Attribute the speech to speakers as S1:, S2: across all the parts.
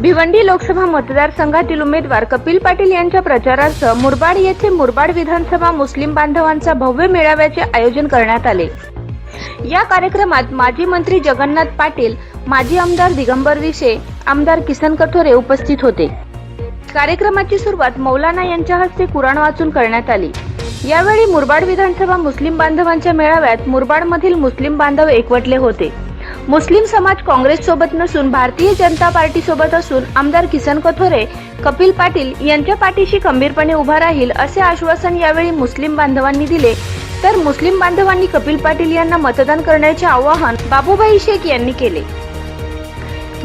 S1: भिवंडी लोकसभा मतदारसंघातील उमेदवार कपिल पाटील यांच्या प्रचारार्थ मुरबाड येथे मुरबाड विधानसभा मुस्लिम बांधवांचा भव्य मेळाव्याचे आयोजन करण्यात आले. या कार्यक्रमात माजी मंत्री जगन्नाथ पाटील माजी आमदार दिगंबर विशे आमदार किसन कठोरे उपस्थित होते. कार्यक्रमाची सुरुवात मौलाना यांच्या हस्ते कुराण वाचून करण्यात आली. यावेळी मुरबाड विधानसभा मुस्लिम बांधवांच्या मेळाव्यात मुरबाडमधील मुस्लिम बांधव एकवटले होते. मुस्लिम समाज काँग्रेस सोबत नसून भारतीय जनता पार्टी सोबत असून आमदार किसन कथोरे कपिल पाटील यांच्या पाठीशी खंबीरपणे उभा राहील असे आश्वासन यावेळी मुस्लिम बांधवांनी दिले. तर मुस्लिम बांधवांनी कपिल पाटील यांना मतदान करण्याचे आवाहन बाबूभाई शेख यांनी केले.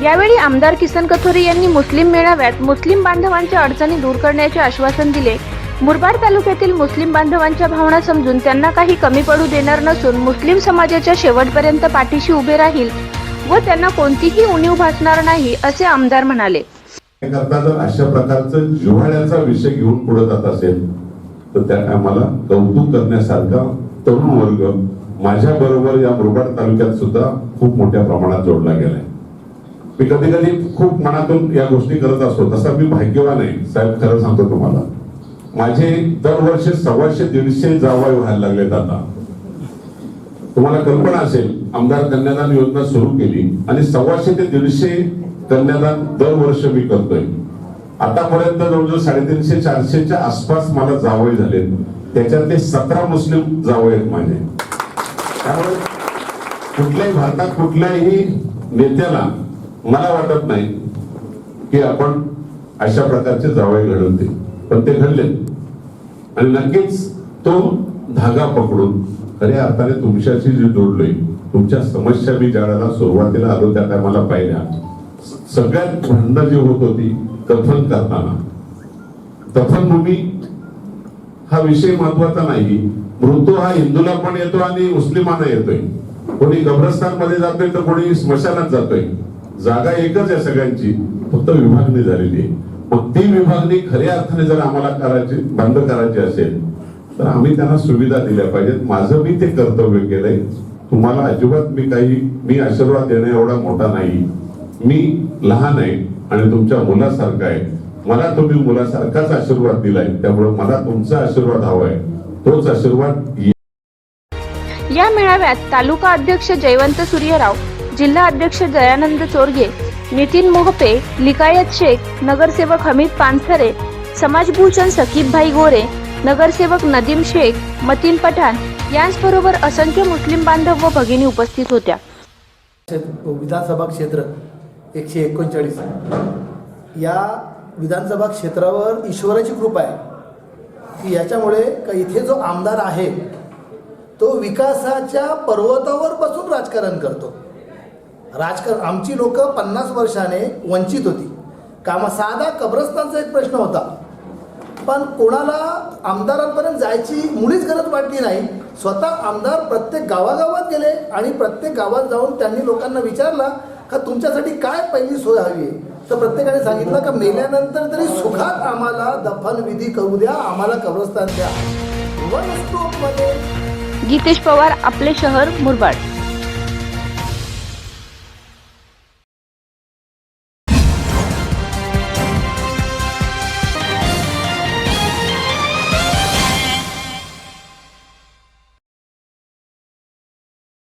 S1: यावेळी आमदार किसन कथोरे यांनी मुस्लिम मेळाव्यात मुस्लिम बांधवांच्या अडचणी दूर करण्याचे आश्वासन दिले. मुरबाड तालुक्यातील मुस्लिम बांधवांच्या भावना समजून त्यांना काही कमी पडू देणार नसून मुस्लिम समाजाच्या शेवटपर्यंत पाठीशी उभे राहील व त्यांना कोणतीही उणीव भासणार नाही असे आमदार म्हणाले.
S2: करता जर अशा प्रकारचं जिव्हाळ्याचा विषय घेऊन पुढे जात असेल तर त्या टायमाला कौतुक करण्यासारखा तरुण वर्ग माझ्या बरोबर या मुरबाड तालुक्यात सुद्धा खूप मोठ्या प्रमाणात जोडला गेलाय. मी कधी कधी खूप मनातून या गोष्टी करत असतो तसा मी भाग्यवान आहे साहेब खरं सांगतो तुम्हाला. माझे दरवर्षी सव्वाशे दीडशे जावाई व्हायला लागलेत आता. तुम्हाला कल्पना असेल आमदार कन्यादान योजना सुरू केली आणि सव्वाशे ते दीडशे कन्यादान दरवर्ष मी करतोय. आतापर्यंत जवळजवळ साडेतीनशे चारशेच्या आसपास मला जावळ झाले त्याच्यातले सतरा मुस्लिम जावळ आहेत माझे. त्यामुळे कुठल्याही भारतात कुठल्याही नेत्याला मला वाटत नाही की आपण अशा प्रकारचे जावळ घडवते पण ते घडले आणि नक्कीच तो धागा पकडून खऱ्या अर्थाने तुमच्याशी जे जोडलोय तुमच्या समस्या मी ज्या वेळेला सुरुवातीला आलो त्या टायमाला पाहिल्या. सगळ्यात भांडणं जी होत होती कथन करताना. कथनभूमी हा विषय महत्त्वाचा नाही. मृत्यू हा हिंदूला पण येतो आणि मुस्लिमांना येतोय. कोणी कब्रस्तानमध्ये जातोय तर कोणी स्मशानात जातोय. जागा एकच आहे सगळ्यांची. फक्त विभागणी झालेली आहे. मग ती विभागणी खऱ्या अर्थाने जर आम्हाला करायची बंद करायची असेल तर आम्ही त्यांना सुविधा दिल्या पाहिजेत. माझं मी ते कर्तव्य केलंय. तुम्हाला अजिबात मी काही मी आशीर्वाद देणे एवढा मोठा नाही. मी लहान आहे आणि तुमच्या मुलासारखा आहे. मला तुम्ही मुलासारखाच आशीर्वाद दिलाय. त्यामुळे मला तुमचा आशीर्वाद हवाय तोच आशीर्वाद
S1: या मेळाव्यात तालुका अध्यक्ष जयवंत सूर्यराव जिल्हा अध्यक्ष दयानंद चोरगे नितीन मोहपे लिकायत शेख नगरसेवक हमीद पानसरे समाजभूषण सकीबभाई गोरे नगरसेवक नदीम शेख मतीन पठाण यांचबरोबर असंख्य मुस्लिम बांधव व भगिनी उपस्थित होत्या.
S3: विधानसभा क्षेत्र एकशे एकोणचाळीस. या विधानसभा क्षेत्रावर ईश्वराची कृपा आहे. की याच्यामुळे का इथे जो आमदार आहे तो विकासाच्या पर्वतावर बसून राजकारण करतो. राजकारण आमची लोक पन्नास वर्षाने वंचित होती. कामा साधा कब्रस्तानचा एक प्रश्न होता. पण कोणाला आमदारांपर्यंत जायची मुळीच गरज वाटली नाही. स्वतः आमदार प्रत्येक गावागावात गेले आणि प्रत्येक गावात जाऊन त्यांनी लोकांना विचारला का तुमच्यासाठी काय पहिली सोय हवी आहे? तर प्रत्येकाने सांगितलं का मेल्यानंतर तरी सुखात आम्हाला दफनविधी करू द्या आम्हाला कब्रस्तान द्या.
S1: गीतेश पवार आपले शहर मुरबाड.